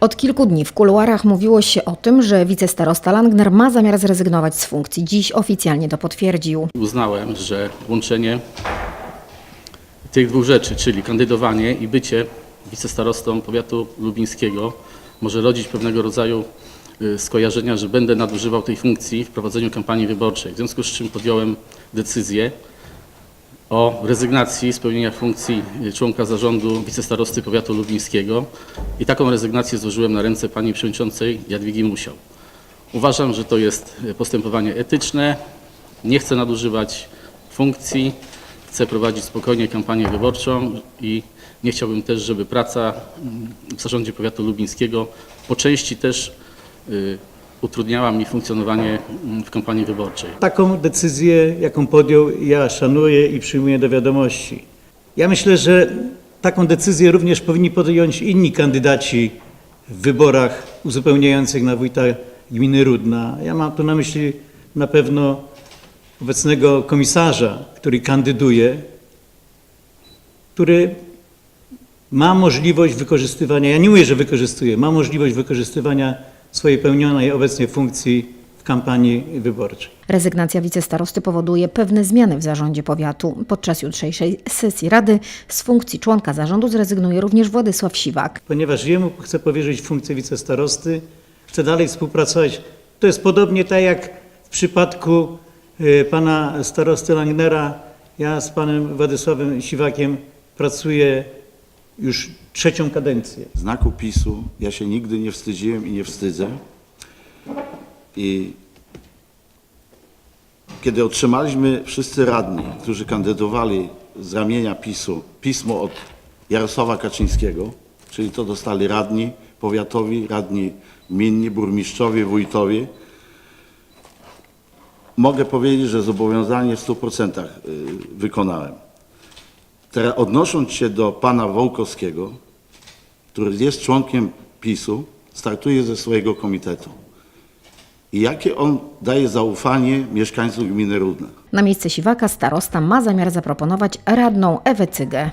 Od kilku dni w kuluarach mówiło się o tym, że wicestarosta Langner ma zamiar zrezygnować z funkcji. Dziś oficjalnie to potwierdził. Uznałem, że łączenie tych dwóch rzeczy, czyli kandydowanie i bycie wicestarostą powiatu lubińskiego, może rodzić pewnego rodzaju y, skojarzenia, że będę nadużywał tej funkcji w prowadzeniu kampanii wyborczej. W związku z czym podjąłem decyzję o rezygnacji z pełnienia funkcji członka zarządu wicestarosty powiatu lubińskiego i taką rezygnację złożyłem na ręce pani przewodniczącej Jadwigi Musiał. Uważam, że to jest postępowanie etyczne, nie chcę nadużywać funkcji, chcę prowadzić spokojnie kampanię wyborczą i nie chciałbym też, żeby praca w zarządzie powiatu lubińskiego po części też y, utrudniała mi funkcjonowanie mm, w kampanii wyborczej. Taką decyzję, jaką podjął, ja szanuję i przyjmuję do wiadomości. Ja myślę, że taką decyzję również powinni podjąć inni kandydaci w wyborach uzupełniających na wójta gminy Rudna. Ja mam tu na myśli na pewno obecnego komisarza, który kandyduje, który ma możliwość wykorzystywania, ja nie mówię, że wykorzystuje, ma możliwość wykorzystywania swojej pełnionej obecnie funkcji w kampanii wyborczej. Rezygnacja wicestarosty powoduje pewne zmiany w zarządzie powiatu. Podczas jutrzejszej sesji rady z funkcji członka zarządu zrezygnuje również Władysław Siwak. Ponieważ jemu chcę powierzyć funkcję wicestarosty, chcę dalej współpracować. To jest podobnie tak jak w przypadku y, pana starosty Langnera. Ja z panem Władysławem Siwakiem pracuję już trzecią kadencję. znaku PiSu ja się nigdy nie wstydziłem i nie wstydzę. I kiedy otrzymaliśmy wszyscy radni, którzy kandydowali z ramienia PiSu, pismo od Jarosława Kaczyńskiego, czyli to dostali radni powiatowi, radni gminni, burmistrzowie, wójtowie, mogę powiedzieć, że zobowiązanie w 100% y, wykonałem. Teraz odnosząc się do pana Wołkowskiego, który jest członkiem PiSu, startuje ze swojego komitetu. I jakie on daje zaufanie mieszkańcom gminy Rudna? Na miejsce Siwaka starosta ma zamiar zaproponować radną Ewę Cygę.